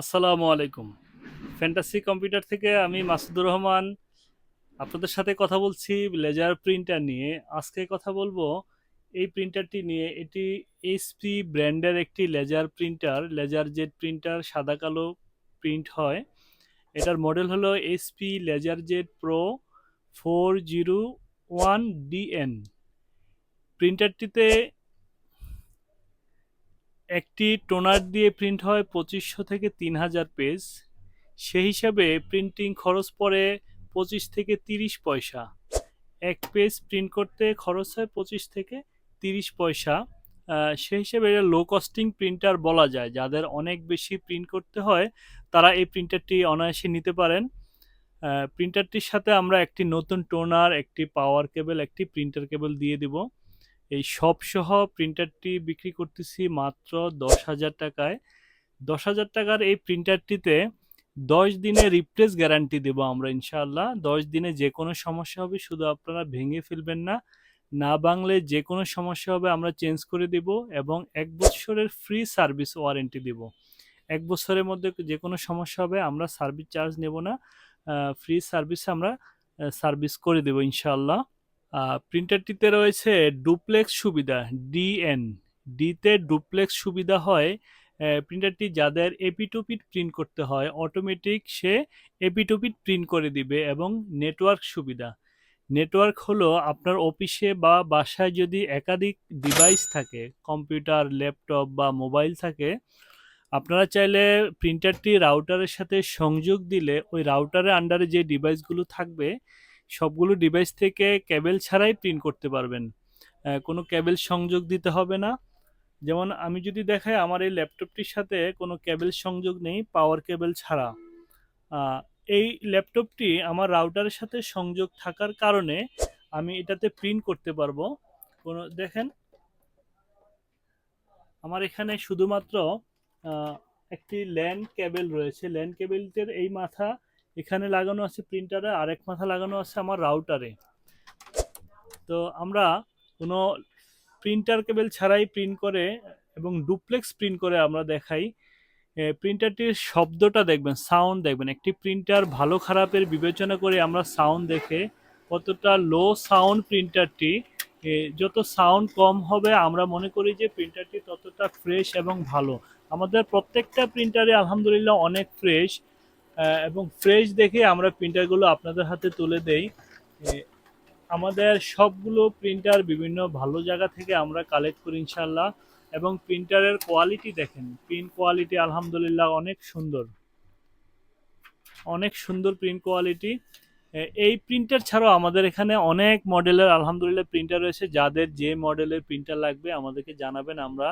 আসসালামু আলাইকুম। Fantasy computer থেকে আমি মাসুদুর রহমান। আপনাদের সাথে কথা বলছি লেজার প্রিন্টার নিয়ে। আজকে কথা বলব এই প্রিন্টারটি নিয়ে। এটি এইচপি ব্র্যান্ডের একটি laser printer laser jet printer সাদা কালো প্রিন্ট হয়। এটার মডেল হলো HP laser jet pro four zero one DN প্রিন্টারটিতে একটি টোনার দিয়ে প্রিন্ট হয় পঁচিশশো থেকে তিন হাজার পেজ। সেই হিসাবে প্রিন্টিং খরচ পড়ে পঁচিশ থেকে তিরিশ পয়সা। এক পেজ প্রিন্ট করতে খরচ হয় পঁচিশ থেকে তিরিশ পয়সা। সেই হিসেবে এটা লো কস্টিং প্রিন্টার বলা যায়। যাদের অনেক বেশি প্রিন্ট করতে হয়, তারা এই প্রিন্টারটি অনায়াসে নিতে পারেন। প্রিন্টারটির সাথে আমরা একটি নতুন টোনার, একটি পাওয়ার কেবল একটি প্রিন্টার কেবল দিয়ে দিব। এই সব সহ প্রিন্টারটি বিক্রি করতেছি মাত্র দশ হাজার টাকায়। দশ হাজার টাকার এই প্রিন্টারটিতে দশ দিনে রিপ্লেস গ্যারান্টি দেবো আমরা ইনশাআল্লাহ। দশ দিনে যে কোনো সমস্যা হবে শুধু আপনারা ভেঙে ফেলবেন না। না বাংলে যে কোনো সমস্যা হবে আমরা চেঞ্জ করে দিব এবং এক বছরের ফ্রি সার্ভিস ওয়ারেন্টি দিব। এক বছরের মধ্যে যে কোনো সমস্যা হবে আমরা সার্ভিস চার্জ নেব না। ফ্রি সার্ভিস আমরা সার্ভিস করে দেবো ইনশাআল্লাহ। প্রিন্টারটিতে রয়েছে ডুপ্লেক্স সুবিধা ডিএন ডিতে ডুপ্লেক্স সুবিধা হয় প্রিন্টারটি যাদের এপিটুপিট প্রিন্ট করতে হয় অটোমেটিক সে এপিটুপিট প্রিন্ট করে দিবে এবং নেটওয়ার্ক সুবিধা। নেটওয়ার্ক হলো আপনার অফিসে বা বাসায় যদি একাধিক ডিভাইস থাকে কম্পিউটার ল্যাপটপ বা মোবাইল থাকে, আপনারা চাইলে প্রিন্টারটি রাউটারের সাথে সংযোগ দিলে ওই রাউটারের আন্ডারে যে ডিভাইসগুলো থাকবে সবগুলো ডিভাইস থেকে ক্যাবেল ছাড়াই প্রিন্ট করতে পারবেন। কোনো কেবল সংযোগ দিতে হবে না। যেমন আমি যদি দেখাই, আমার এই ল্যাপটপটির সাথে কোনো কেবল সংযোগ নেই পাওয়ার কেবল ছাড়া। এই ল্যাপটপটি আমার রাউটারের সাথে সংযোগ থাকার কারণে আমি এটাতে প্রিন্ট করতে পারব। কোনো, দেখেন, আমার এখানে শুধুমাত্র একটি ল্যান্ড কেবল রয়েছে। ল্যান্ড কেবলটির এই মাথা এখানে লাগানো আছে প্রিন্টারে আরেক মাথা লাগানো আছে আমার রাউটারে তো আমরা কোনো প্রিন্টার কেবল ছাড়াই প্রিন্ট করে এবং ডুপ্লেক্স প্রিন্ট করে আমরা দেখাই। প্রিন্টারটির শব্দটা দেখবেন সাউন্ড দেখবেন। একটি প্রিন্টার ভালো খারাপের বিবেচনা করে আমরা সাউন্ড দেখে কতটা লো সাউন্ড প্রিন্টারটি যত সাউন্ড কম হবে, আমরা মনে করি যে প্রিন্টারটি ততটা ফ্রেশ এবং ভালো। আমাদের প্রত্যেকটা প্রিন্টারে আলহামদুলিল্লাহ অনেক ফ্রেশ এবং ফ্রেশ দেখে আমরা প্রিন্টারগুলো আপনাদের হাতে তুলে দেই। আমাদের সবগুলো প্রিন্টার বিভিন্ন ভালো জায়গা থেকে আমরা কালেক্ট করি ইনশাল্লাহ এবং প্রিন্টারের কোয়ালিটি দেখেন প্রিন্ট কোয়ালিটি আলহামদুলিল্লাহ অনেক সুন্দর। অনেক সুন্দর প্রিন্ট কোয়ালিটি এই প্রিন্টার ছাড়াও আমাদের এখানে অনেক মডেলের আলহামদুলিল্লাহ প্রিন্টার রয়েছে। যাদের যে মডেলের প্রিন্টার লাগবে, আমাদেরকে জানাবেন। আমরা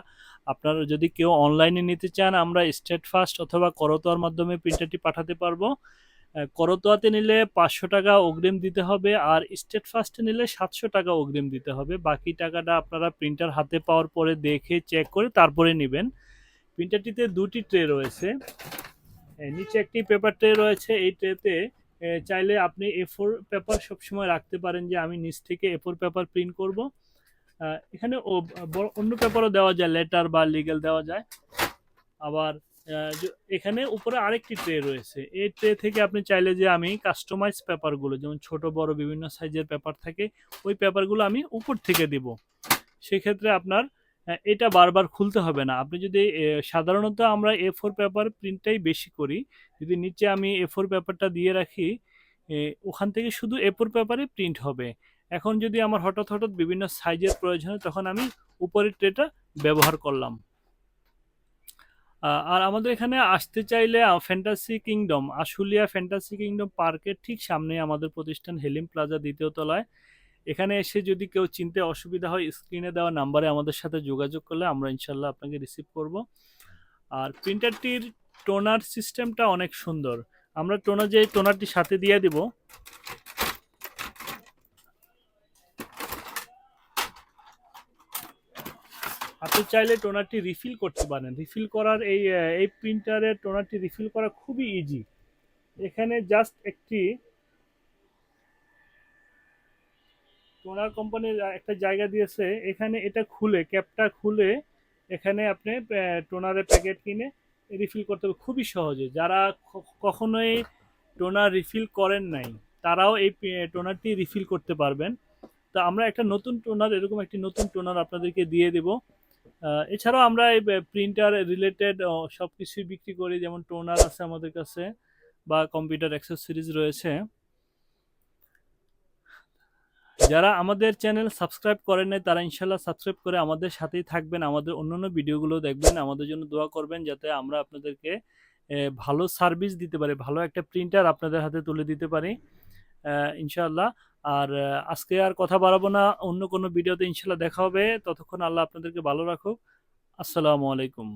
আপনারা যদি কেউ অনলাইনে নিতে চান, আমরা স্টেট ফাস্ট অথবা করতোয়ার মাধ্যমে প্রিন্টারটি পাঠাতে পারব। করতোয়াতে নিলে পাঁচশো টাকা অগ্রিম দিতে হবে আর স্টেট ফাস্টে নিলে সাতশো টাকা অগ্রিম দিতে হবে। বাকি টাকাটা আপনারা প্রিন্টার হাতে পাওয়ার পরে দেখে চেক করে তারপরে নেবেন। প্রিন্টারটিতে দুটি ট্রে রয়েছে। নিচে একটি পেপার ট্রে রয়েছে। এই ট্রেতে চাইলে আপনি এ ফোর পেপার সবসময় রাখতে পারেন যে আমি নিচ থেকে এ ফোর পেপার প্রিন্ট করব। এখানে অন্য পেপারও দেওয়া যায় লেটার বা লিগেল দেওয়া যায়। আবার এখানে উপরে আরেকটি ট্রে রয়েছে। এই ট্রে থেকে আপনি চাইলে যে আমি কাস্টমাইজ পেপারগুলো যেমন ছোট, বড়, বিভিন্ন সাইজের পেপার থাকে, ওই পেপারগুলো আমি উপর থেকে দিব। সেক্ষেত্রে আপনার এটা বারবার খুলতে হবে না। আপনি যদি সাধারণত আমরা এ ফোর পেপার প্রিন্টটাই বেশি করি, যদি নিচে আমি এ ফোর পেপারটা দিয়ে রাখি ওখান থেকে শুধু এ ফোর পেপারই প্রিন্ট হবে। এখন যদি আমার হঠাৎ হঠাৎ বিভিন্ন সাইজের প্রয়োজন হয়, তখন আমি উপরের ট্রেটা ব্যবহার করলাম। আর আমাদের এখানে আসতে চাইলে fantasy kingdom Ashulia fantasy kingdom পার্কের ঠিক সামনে আমাদের প্রতিষ্ঠান হেলিম প্লাজা দ্বিতীয় তলায়। এখানে এসে যদি কেউ চিনতে অসুবিধা হয় স্ক্রিনে দেওয়া নাম্বারে আমাদের সাথে যোগাযোগ করলে আমরা ইনশাল্লাহ আপনাকে রিসিভ করব। আর প্রিন্টারটির টোনার সিস্টেমটা অনেক সুন্দর। আমরা টোনার যে টোনারটি সাথে দিয়ে দিব, আপনি চাইলে টোনারটি রিফিল করতে পারেন। রিফিল করার এই এই প্রিন্টারের টোনারটি রিফিল করা খুবই ইজি এখানে জাস্ট একটি টোনার কোম্পানির একটা জায়গা দিয়েছে, এখানে এটা খুলে, ক্যাপটা খুলে, এখানে আপনি টোনারের প্যাকেট কিনে রিফিল করতে হবে। খুবই সহজে। যারা কখনোই টোনার রিফিল করেন নাই, তারাও এই টোনারটি রিফিল করতে পারবেন। তো আমরা একটা নতুন টোনার এরকম একটি নতুন টোনার আপনাদেরকে দিয়ে দেব। এছাড়াও আমরা এই প্রিন্টার রিলেটেড সব কিছুই বিক্রি করি। যেমন টোনার আছে আমাদের কাছে, বা কম্পিউটার অ্যাক্সেসরিজ রয়েছে। যারা আমাদের চ্যানেল সাবস্ক্রাইব করেন নাই, তারা ইনশাল্লাহ সাবস্ক্রাইব করে আমাদের সাথেই থাকবেন, আমাদের অন্যান্য ভিডিওগুলো দেখবেন, আমাদের জন্য দোয়া করবেন যাতে আমরা আপনাদেরকে ভালো সার্ভিস দিতে পারি, ভালো একটা প্রিন্টার আপনাদের হাতে তুলে দিতে পারি ইনশাআল্লাহ। আর আজকে আর কথা বাড়াবো না, অন্য কোনো ভিডিওতে ইনশাল্লাহ দেখা হবে, ততক্ষণ আল্লাহ আপনাদেরকে ভালো রাখুক। আসসালামু আলাইকুম।